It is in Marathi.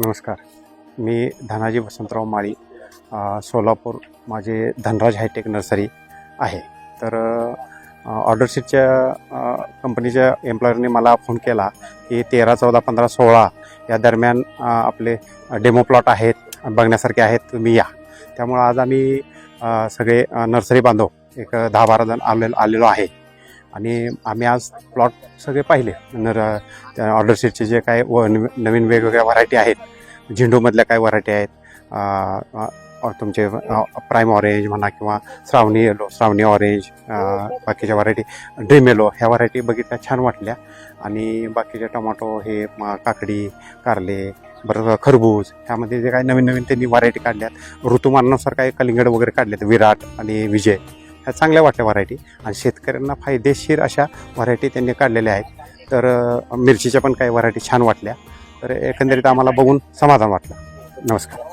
नमस्कार. मी धनाजी वसंतराव माळी सोलापूर माझे धनराज हायटेक नर्सरी आहे. तर ऑर्डरशीटच्या कंपनीच्या एम्प्लॉयरने मला फोन केला की तेरा चौदा पंधरा सोळा या दरम्यान आपले डेमो प्लॉट आहेत बघण्यासारखे आहेत तुम्ही या. त्यामुळं आज आम्ही सगळे नर्सरी बांधव एक दहा बारा जण आले आलेलो आहे. आणि आम्ही आज प्लॉट सगळे पाहिले. नर त्या ऑर्डर शीटचे जे काय व नवीन वेगवेगळ्या व्हरायटी आहेत. झेंडूमधल्या काय व्हरायटी आहेत तुमचे प्राईम ऑरेंज म्हणा किंवा श्रावणी येलो श्रावणी ऑरेंज बाकीच्या व्हरायटी ड्रीम येलो ह्या व्हरायटी बघितल्या छान वाटल्या. आणि बाकीचे टोमॅटो हे काकडी कारले बरं खरबूज ह्यामध्ये जे काही नवीन नवीन त्यांनी व्हरायटी काढल्यात. ऋतुमानानुसार काही कलिंगड वगैरे काढल्यात विराट आणि विजय. ह्या चांगल्या वाटल्या व्हरायटी. आणि शेतकऱ्यांना फायदेशीर अशा व्हरायटी त्यांनी काढलेल्या आहेत. तर मिरचीच्या पण काही व्हरायटी छान वाटल्या. तर एकंदरीत आम्हाला बघून समाधान वाटलं. नमस्कार.